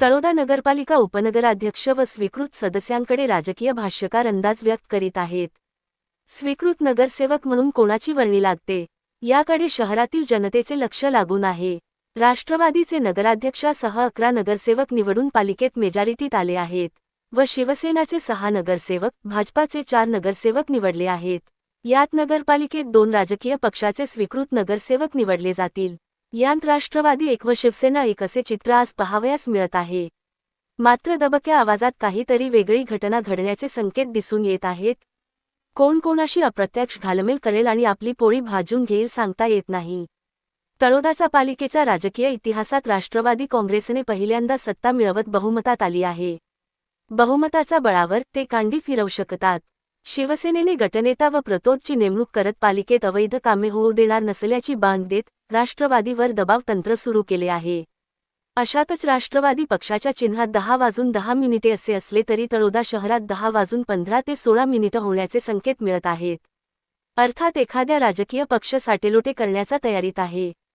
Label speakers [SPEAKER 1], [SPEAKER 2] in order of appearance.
[SPEAKER 1] तळोदा नगरपालिका उपनगराध्यक्ष व स्वीकृत सदस्यांकडे राजकीय भाष्यकार अंदाज व्यक्त करीत आहेत. स्वीकृत नगरसेवक म्हणून कोणाची वर्णी लागते? याकडे शहरातील जनतेचे लक्ष लागून आहे. राष्ट्रवादीचे नगराध्यक्षासह अकरा नगरसेवक निवडून पालिकेत मेजॉरिटीत आले आहेत व शिवसेनाचे सहा नगरसेवक भाजपाचे चार नगरसेवक निवडले आहेत. यात नगरपालिकेत दोन राजकीय पक्षाचे स्वीकृत नगरसेवक निवडले जातील. यांत राष्ट्रवादी एक व शिवसेना एक असे चित्र आज पहावयास मिळत आहे. मात्र दबक्या आवाजात काहीतरी वेगळी घटना घडण्याचे संकेत दिसून येत आहेत. कोण कोणाशी अप्रत्यक्ष घालमेल करेल आणि आपली पोळी भाजून घेईल सांगता येत नाही. तळोदाचा पालिकेच्या राजकीय इतिहासात राष्ट्रवादी काँग्रेसने पहिल्यांदा सत्ता मिळवत बहुमतात आली आहे. बहुमताचा बळावर ते कांडी फिरवू शकतात. शिवसेनेने गटनेता व प्रतोदची नेमणूक करत पालिकेत अवैध कामे होऊ देणार नसल्याची बांध देत राष्ट्रवादीवर दबाव तंत्र सुरू केले आहे. अशातच राष्ट्रवादी पक्षाच्या चिन्हात दहा वाजून दहा मिनिटे असे असले तरी तळोदा शहरात दहा वाजून पंधरा ते सोळा मिनिटं होण्याचे संकेत मिळत आहेत. अर्थात एखाद्या राजकीय पक्ष साटेलोटे करण्याचा तयारीत आहे.